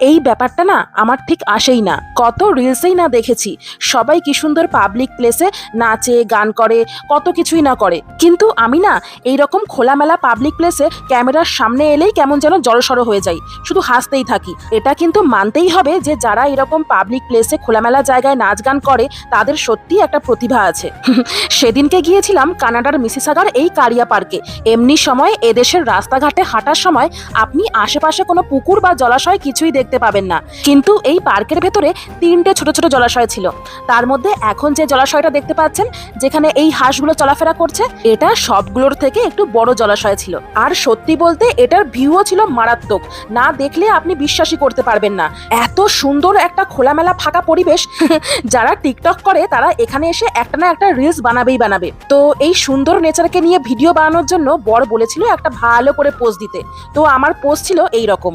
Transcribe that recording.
এই ব্যাপারটা না আমার ঠিক আসেই না। কত রিলসেই না দেখেছি। সবাই কি সুন্দর পাবলিক প্লেসে নাচে, গান করে, কত কিছুই না করে। কিন্তু আমি না এই রকম খোলামেলা পাবলিক প্লেসে ক্যামেরার সামনে এলেই কেমন যেন জড়সড় হয়ে যাই। শুধু হাসতেই থাকি। এটা কিন্তু মানতেই হবে যে যারা এরকম পাবলিক প্লেসে খোলামেলা জায়গায় নাচ গান করে, তাদের সত্যি একটা প্রতিভা আছে। সেদিনকে গিয়েছিলাম কানাডার মিসিসাগার এই কারিয়া পার্কে। এমনি সময় এদেশের রাস্তাঘাটে হাঁটার সময় আপনি আশেপাশে কোনো পুকুর বা জলাশয় কিছুই দেখতে পাবেন না। কিন্তু এই পার্কের ভেতরে তিনটে ছোট ছোট জলাশয় ছিল। তার মধ্যে এখন যে জলাশয়টা দেখতে পাচ্ছেন, যেখানে এই হাঁসগুলো চলাফেরা করছে, এটা সবগুলোর থেকে একটু বড় জলাশয় ছিল। আর সত্যি বলতে এটার ভিউও ছিল মারাত্মক। না দেখলে আপনি বিশ্বাসই করতে পারবেন না। এত সুন্দর একটা খোলামেলা ফাঁকা পরিবেশ যারা টিকটক করে, তারা এখানে এসে একটা না একটা রিলস বানাবেই বানাবে। তো এই সুন্দর নেচারকে নিয়ে ভিডিও বানানোর জন্য বর বলেছিল একটা ভালো করে পোজ দিতে। তো আমার পোজ ছিল এই রকম